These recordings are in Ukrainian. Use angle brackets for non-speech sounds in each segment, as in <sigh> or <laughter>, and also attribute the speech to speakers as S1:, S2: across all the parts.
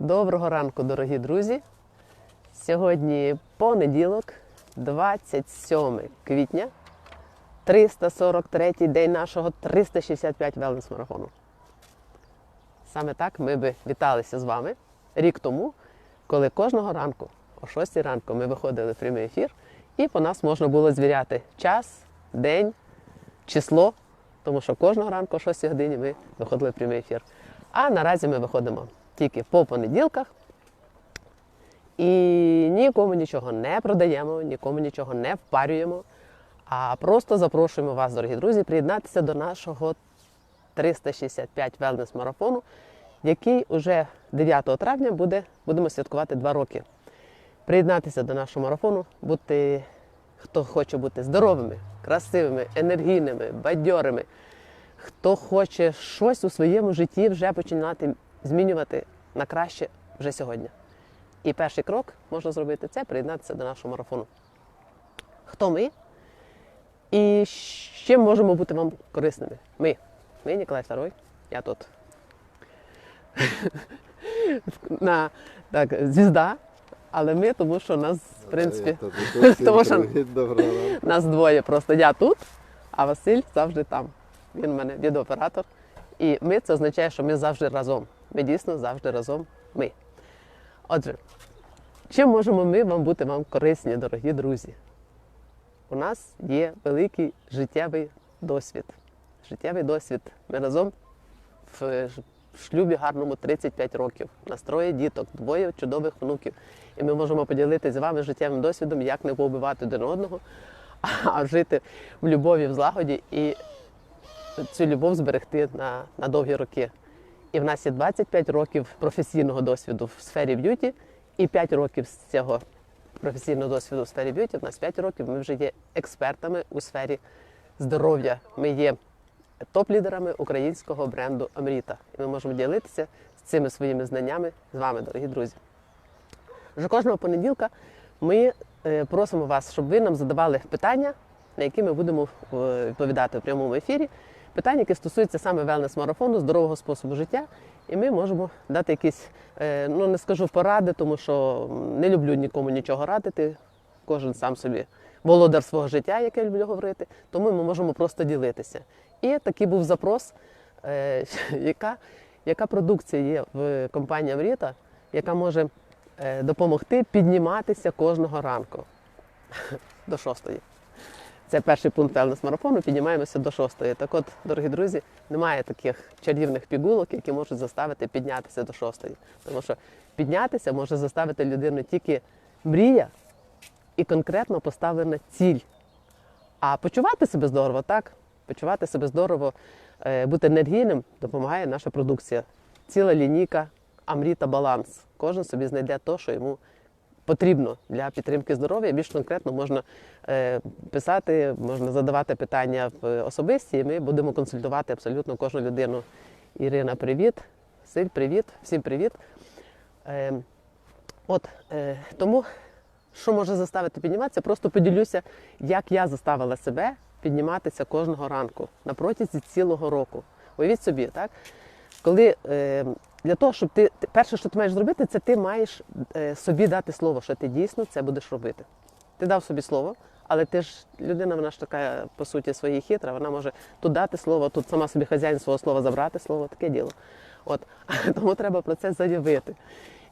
S1: Доброго ранку, дорогі друзі. Сьогодні понеділок, 27 квітня, 343-й день нашого 365 велнес марафону. Саме так ми би віталися з вами рік тому, коли кожного ранку, о 6 ранку, ми виходили в прямий ефір, і по нас можна було звіряти час, день, число, тому що кожного ранку о 6 годині ми виходили в прямий ефір. А наразі ми виходимо тільки по понеділках. І нікому нічого не продаємо, нікому нічого не впарюємо, а просто запрошуємо вас, дорогі друзі, приєднатися до нашого 365 велнес марафону, який уже 9 травня буде, будемо святкувати 2 роки. Приєднатися до нашого марафону, бути, хто хоче бути здоровими, красивими, енергійними, бадьорими, хто хоче щось у своєму житті вже починати змінювати на краще вже сьогодні. І перший крок можна зробити це приєднатися до нашого марафону. Хто ми? І з чим можемо бути вам корисними? Ми. Ми, Ніколай II, я тут. <laughs> На, так, звізда, але ми, тому що нас, в принципі, <laughs> Тому що- нас двоє просто. Я тут, а Василь завжди там. Він у мене відеооператор. І ми це означає, що ми завжди разом. Ми дійсно завжди разом. Ми. Отже, чим можемо ми вам бути вам корисні, дорогі друзі? У нас є великий життєвий досвід. Життєвий досвід. Ми разом в шлюбі гарному 35 років. У нас троє діток, двоє чудових внуків. І ми можемо поділитися з вами життєвим досвідом, як не побивати один одного, а жити в любові, в злагоді і цю любов зберегти на, на довгі роки. І в нас є 25 років професійного досвіду в сфері б'юті, і 5 років з цього професійного досвіду в сфері б'юті. В нас 5 років ми вже є експертами у сфері здоров'я. Ми є топ-лідерами українського бренду Амріта. І ми можемо ділитися з цими своїми знаннями з вами, дорогі друзі. Вже кожного понеділка ми е, просимо вас, щоб ви нам задавали питання, на які ми будемо е, відповідати в прямому ефірі. Питання, які стосуються саме велнес-марафону, здорового способу життя. І ми можемо дати якісь, е, ну не скажу поради, тому що не люблю нікому нічого радити. Кожен сам собі володар свого життя, як я люблю говорити. Тому ми можемо просто ділитися. І такий був запрос, е, <laughs> яка, яка продукція є в компанії Амріта, яка може е, допомогти підніматися кожного ранку <laughs> до шостої. Це перший пункт велнес марафону. Піднімаємося до шостої. Так от, дорогі друзі, немає таких чарівних пігулок, які можуть заставити піднятися до шостої. Тому що піднятися може заставити людину тільки мрія і конкретно поставлена ціль. А почувати себе здорово, так? Почувати себе здорово, е, бути енергійним допомагає наша продукція. Ціла лінійка Амріта Баланс. Кожен собі знайде те, що йому потрібно для підтримки здоров'я. Більш конкретно можна е, писати, можна задавати питання в особисті, і ми будемо консультувати абсолютно кожну людину. Ірина, привіт. Силь, привіт, всім привіт. Е, от е, тому, що може заставити підніматися, просто поділюся, як я заставила себе підніматися кожного ранку на протязі цілого року. Уявіть собі, так? Коли для того, щоб ти перше, що ти маєш зробити, це ти маєш е, собі дати слово, що ти дійсно це будеш робити. Ти дав собі слово, але ти ж людина, вона ж така по суті своєї хитра, вона може тут дати слово, тут сама собі хазяїн свого слова забрати слово, таке діло. От <laughs> тому треба про це заявити.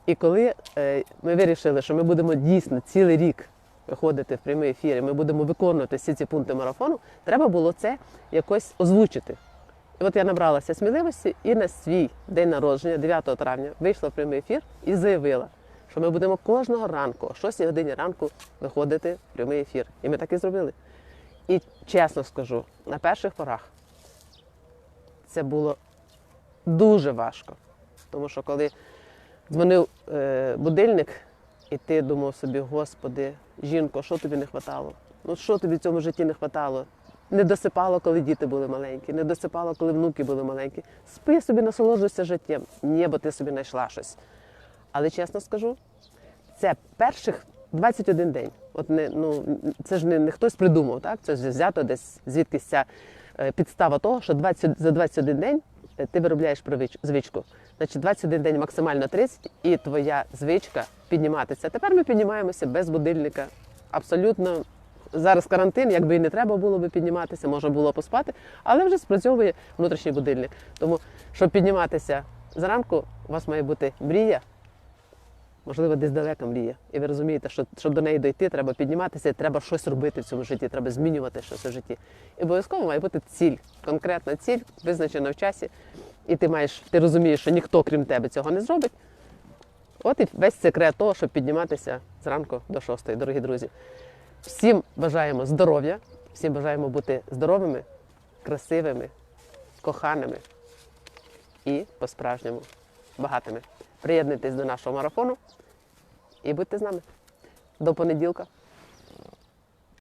S1: І коли е, ми вирішили, що ми будемо дійсно цілий рік виходити в прямий ефір, і ми будемо виконувати всі ці пункти марафону, треба було це якось озвучити. От я набралася сміливості і на свій день народження, 9 травня, вийшла в прямий ефір і заявила, що ми будемо кожного ранку, о 6 годині ранку, виходити в прямий ефір. І ми так і зробили. І чесно скажу, на перших порах це було дуже важко. Тому що коли дзвонив е, будильник, і ти думав собі, господи, жінко, що тобі не хватало? Ну що тобі в цьому житті не хватало? Не досипало, коли діти були маленькі, не досипало, коли внуки були маленькі. Спи собі, насолоджуйся життям. Ні, ти собі знайшла щось. Але чесно скажу, це перших 21 день. От не, ну, це ж не, не хтось придумав, так? Це ж взято десь звідкись ця е, підстава того, що 20, за 21 день е, ти виробляєш звичку. Значить, 21 день максимально 30, і твоя звичка підніматися. Тепер ми піднімаємося без будильника. Абсолютно зараз карантин, якби і не треба було би підніматися, можна було поспати, але вже спрацьовує внутрішній будильник. Тому, щоб підніматися зранку, у вас має бути мрія, можливо, десь далека мрія. І ви розумієте, що щоб до неї дойти, треба підніматися, треба щось робити в цьому житті, треба змінювати щось у житті. І обов'язково має бути ціль, конкретна ціль, визначена в часі. І ти маєш, ти розумієш, що ніхто крім тебе цього не зробить. От і весь секрет того, щоб підніматися зранку до шостої, дорогі друзі. Всім бажаємо здоров'я, всім бажаємо бути здоровими, красивими, коханими і по-справжньому багатими. Приєднуйтесь до нашого марафону і будьте з нами. До понеділка.